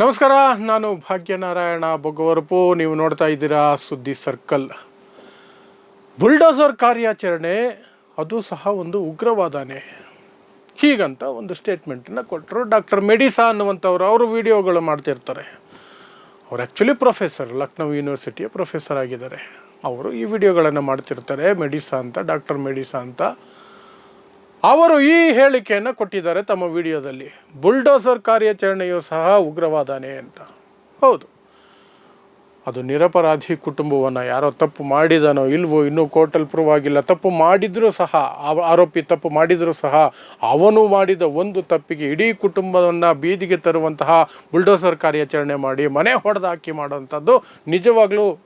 ನಮಸ್ಕಾರ, ನಾನು ಭಾಗ್ಯನಾರಾಯಣ ಬೊಗವರಪು ನೀವು ನೋಡ್ತಾ ಇದ್ದೀರಾ ಸುದ್ದಿ ಸರ್ಕಲ್. ಬುಲ್ಡೋಸರ್ ಕಾರ್ಯಾಚರಣೆ, ಅದು ಸಹ ಒಂದು ಉಗ್ರವಾದನೆ. ಹೀಗಂತ ಒಂದು ಸ್ಟೇಟ್ಮೆಂಟನ್ನು ಕೊಟ್ಟರು ಡಾಕ್ಟರ್ ಮೆಡಿಸಾ ಅನ್ನುವಂಥವ್ರು. ಅವರು ವಿಡಿಯೋಗಳು ಮಾಡ್ತಿರ್ತಾರೆ. ಅವ್ರು ಆ್ಯಕ್ಚುಲಿ ಪ್ರೊಫೆಸರ್ ಲಕ್ನೋ ಯೂನಿವರ್ಸಿಟಿಯ ಪ್ರೊಫೆಸರ್ ಆಗಿದ್ದಾರೆ. ಅವರು ಈ ವಿಡಿಯೋಗಳನ್ನು ಮಾಡ್ತಿರ್ತಾರೆ. ಮೆಡಿಸಾ ಅಂತ, ಡಾಕ್ಟರ್ ಮೆಡಿಸಾ ಅಂತ. ಅವರು ಈ ಹೇಳಿಕೆಯನ್ನು ಕೊಟ್ಟಿದ್ದಾರೆ ತಮ್ಮ ವಿಡಿಯೋದಲ್ಲಿ. ಬುಲ್ಡೋಸರ್ ಕಾರ್ಯಾಚರಣೆಯು ಸಹ ಉಗ್ರವಾದನೇ ಅಂತ. ಹೌದು. ಅದು ನಿರಪರಾಧಿ ಕುಟುಂಬವನ್ನು ಯಾರೋ ತಪ್ಪು ಮಾಡಿದನೋ ಇಲ್ವೋ ಇನ್ನೂ ಕೋರ್ಟಲ್ಲಿ ಪ್ರೂವ್ ಆಗಿಲ್ಲ. ತಪ್ಪು ಮಾಡಿದರೂ ಸಹ ಆರೋಪಿ ತಪ್ಪು ಮಾಡಿದರೂ ಸಹ ಅವನು ಮಾಡಿದ ಒಂದು ತಪ್ಪಿಗೆ ಇಡೀ ಕುಟುಂಬವನ್ನು ಬೀದಿಗೆ ತರುವಂತಹ ಬುಲ್ಡೋಸರ್ ಕಾರ್ಯಾಚರಣೆ ಮಾಡಿ ಮನೆ ಹೊಡೆದು ಹಾಕಿ ಮಾಡೋವಂಥದ್ದು ನಿಜವಾಗ್ಲೂ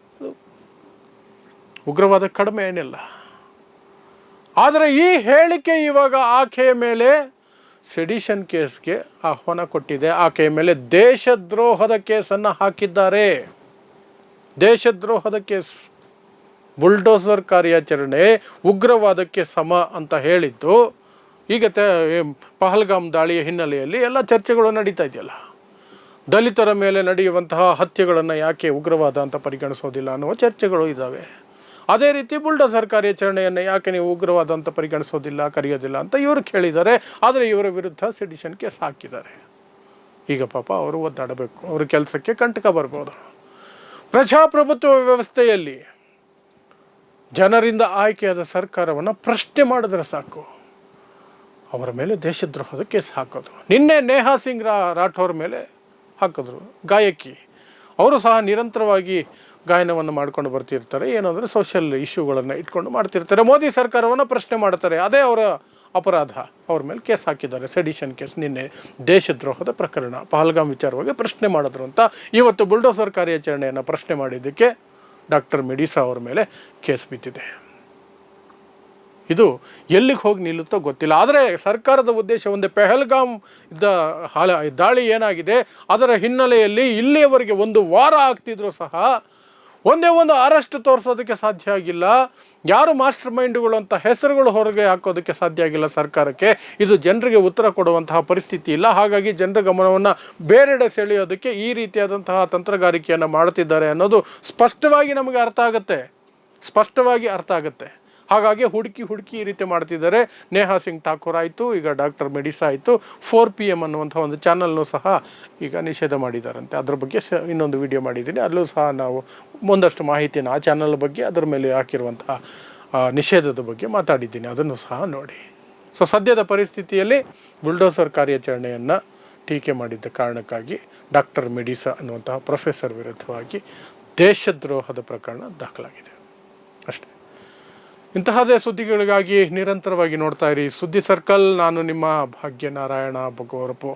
ಉಗ್ರವಾದ ಕಡಿಮೆ ಏನಿಲ್ಲ. ಆದರೆ ಈ ಹೇಳಿಕೆ ಇವಾಗ ಆಕೆಯ ಮೇಲೆ ಸೆಡಿಷನ್ ಕೇಸ್ಗೆ ಆಹ್ವಾನ ಕೊಟ್ಟಿದೆ. ಆಕೆಯ ಮೇಲೆ ದೇಶದ್ರೋಹದ ಕೇಸನ್ನು ಹಾಕಿದ್ದಾರೆ. ದೇಶದ್ರೋಹದ ಕೇಸ್. ಬುಲ್ಡೋಸರ್ ಕಾರ್ಯಾಚರಣೆ ಉಗ್ರವಾದಕ್ಕೆ ಸಮ ಅಂತ ಹೇಳಿದ್ದು, ಈಗ ತ ಪಹಲ್ಗಾಮ್ ದಾಳಿಯ ಹಿನ್ನೆಲೆಯಲ್ಲಿ ಎಲ್ಲ ಚರ್ಚೆಗಳು ನಡೀತಾ ಇದೆಯಲ್ಲ. ದಲಿತರ ಮೇಲೆ ನಡೆಯುವಂತಹ ಹತ್ಯೆಗಳನ್ನು ಯಾಕೆ ಉಗ್ರವಾದ ಅಂತ ಪರಿಗಣಿಸೋದಿಲ್ಲ ಅನ್ನುವ ಚರ್ಚೆಗಳು ಇದ್ದಾವೆ. ಅದೇ ರೀತಿ ಬುಲ್ಡೋಸರ್ ಕಾರ್ಯಾಚರಣೆಯನ್ನು ಯಾಕೆ ನೀವು ಉಗ್ರವಾದ ಅಂತ ಪರಿಗಣಿಸೋದಿಲ್ಲ, ಕರೆಯೋದಿಲ್ಲ ಅಂತ ಇವರು ಕೇಳಿದ್ದಾರೆ. ಆದರೆ ಇವರ ವಿರುದ್ಧ ಸಿಡಿಷನ್ ಕೇಸ್ ಹಾಕಿದ್ದಾರೆ. ಈಗ ಪಾಪ ಅವರು ಒದ್ದಾಡಬೇಕು. ಅವರ ಕೆಲಸಕ್ಕೆ ಕಂಟಕ ಬರ್ಬೋದು. ಪ್ರಜಾಪ್ರಭುತ್ವ ವ್ಯವಸ್ಥೆಯಲ್ಲಿ ಜನರಿಂದ ಆಯ್ಕೆಯಾದ ಸರ್ಕಾರವನ್ನು ಪ್ರಶ್ನೆ ಮಾಡಿದ್ರೆ ಸಾಕು. ಅವರ ಮೇಲೆ ದೇಶದ್ರೋಹದ ಕೇಸ್ ಹಾಕೋದು. ನಿನ್ನೆ ನೇಹಾ ಸಿಂಗ್ ರಾಠೋರ್ ಮೇಲೆ ಹಾಕಿದ್ರು. ಗಾಯಕಿ. ಅವರು ಸಹ ನಿರಂತರವಾಗಿ ಗಾಯನವನ್ನು ಮಾಡ್ಕೊಂಡು ಬರ್ತಿರ್ತಾರೆ. ಏನಂದರೆ ಸೋಷಿಯಲ್ ಇಶ್ಯೂಗಳನ್ನು ಇಟ್ಕೊಂಡು ಮಾಡ್ತಿರ್ತಾರೆ. ಮೋದಿ ಸರ್ಕಾರವನ್ನು ಪ್ರಶ್ನೆ ಮಾಡ್ತಾರೆ. ಅದೇ ಅವರ ಅಪರಾಧ. ಅವ್ರ ಮೇಲೆ ಕೇಸ್ ಹಾಕಿದ್ದಾರೆ. ಸೆಡಿಷನ್ ಕೇಸ್ ನಿನ್ನೆ ದೇಶದ್ರೋಹದ ಪ್ರಕರಣ. ಪಹಲ್ಗಾಮ್ ವಿಚಾರವಾಗಿ ಪ್ರಶ್ನೆ ಮಾಡಿದ್ರು ಅಂತ ಇವತ್ತು ಬುಲ್ಡೋಸರ್ ಕಾರ್ಯಾಚರಣೆಯನ್ನು ಪ್ರಶ್ನೆ ಮಾಡಿದ್ದಕ್ಕೆ ಡಾಕ್ಟರ್ ಮೆಡಿಸಾ ಅವ್ರ ಮೇಲೆ ಕೇಸ್ ಬಿದ್ದಿದೆ. ಇದು ಎಲ್ಲಿಗೆ ಹೋಗಿ ನಿಲ್ಲುತ್ತೋ ಗೊತ್ತಿಲ್ಲ. ಆದರೆ ಸರ್ಕಾರದ ಉದ್ದೇಶ ಒಂದೇ ಪೆಹಲ್ಗಾಮ್ ಇದ್ದ ಹಾಲ ದಾಳಿ ಏನಾಗಿದೆ, ಅದರ ಹಿನ್ನೆಲೆಯಲ್ಲಿ ಇಲ್ಲಿಯವರೆಗೆ ಒಂದು ವಾರ ಆಗ್ತಿದ್ರು ಸಹ ಒಂದೇ ಒಂದು ಅರೆಸ್ಟ್ ತೋರಿಸೋದಕ್ಕೆ ಸಾಧ್ಯ ಆಗಿಲ್ಲ. ಯಾರು ಮಾಸ್ಟರ್ ಮೈಂಡ್ಗಳು ಅಂತ ಹೆಸರುಗಳು ಹೊರಗೆ ಹಾಕೋದಕ್ಕೆ ಸಾಧ್ಯ ಆಗಿಲ್ಲ ಸರ್ಕಾರಕ್ಕೆ. ಇದು ಜನರಿಗೆ ಉತ್ತರ ಕೊಡುವಂತಹ ಪರಿಸ್ಥಿತಿ ಇಲ್ಲ. ಹಾಗಾಗಿ ಜನರ ಗಮನವನ್ನು ಬೇರೆಡೆ ಸೆಳೆಯೋದಕ್ಕೆ ಈ ರೀತಿಯಾದಂತಹ ತಂತ್ರಗಾರಿಕೆಯನ್ನು ಮಾಡ್ತಿದ್ದಾರೆ ಅನ್ನೋದು ಸ್ಪಷ್ಟವಾಗಿ ನಮಗೆ ಅರ್ಥ ಆಗುತ್ತೆ. ಸ್ಪಷ್ಟವಾಗಿ ಅರ್ಥ ಆಗುತ್ತೆ. ಹಾಗಾಗಿ ಹುಡುಕಿ ಹುಡುಕಿ ಈ ರೀತಿ ಮಾಡ್ತಿದ್ದಾರೆ. ನೇಹಾ ಸಿಂಗ್ ಠಾಕೂರ್ ಆಯಿತು, ಈಗ ಡಾಕ್ಟರ್ ಮೆಡಿಸಾ ಆಯಿತು. ಫೋರ್ ಪಿ ಎಂ ಅನ್ನುವಂಥ ಒಂದು ಚಾನಲ್ನು ಸಹ ಈಗ ನಿಷೇಧ ಮಾಡಿದ್ದಾರಂತೆ ಅದ್ರ ಬಗ್ಗೆ ಇನ್ನೊಂದು ವಿಡಿಯೋ ಮಾಡಿದ್ದೀನಿ. ಅಲ್ಲೂ ಸಹ ನಾವು ಒಂದಷ್ಟು ಮಾಹಿತಿಯನ್ನು ಆ ಚಾನಲ್ ಬಗ್ಗೆ, ಅದರ ಮೇಲೆ ಹಾಕಿರುವಂತಹ ನಿಷೇಧದ ಬಗ್ಗೆ ಮಾತಾಡಿದ್ದೀನಿ. ಅದನ್ನು ಸಹ ನೋಡಿ. ಸೊ ಸದ್ಯದ ಪರಿಸ್ಥಿತಿಯಲ್ಲಿ ಬುಲ್ಡೋಸರ್ ಕಾರ್ಯಾಚರಣೆಯನ್ನು ಟೀಕೆ ಮಾಡಿದ್ದ ಕಾರಣಕ್ಕಾಗಿ ಡಾಕ್ಟರ್ ಮೆಡಿಸಾ ಅನ್ನುವಂತಹ ಪ್ರೊಫೆಸರ್ ವಿರುದ್ಧವಾಗಿ ದೇಶದ್ರೋಹದ ಪ್ರಕರಣ ದಾಖಲಾಗಿದೆ. ಅಷ್ಟೇ. ಇಂತಹದೇ ಸುದ್ದಿಗಳಿಗಾಗಿ ನಿರಂತರವಾಗಿ ನೋಡ್ತಾ ಇರಿ ಸುದ್ದಿ ಸರ್ಕಲ್ ನಾನು ನಿಮ್ಮ ಭಾಗ್ಯನಾರಾಯಣ ಬೊಗೋರಪು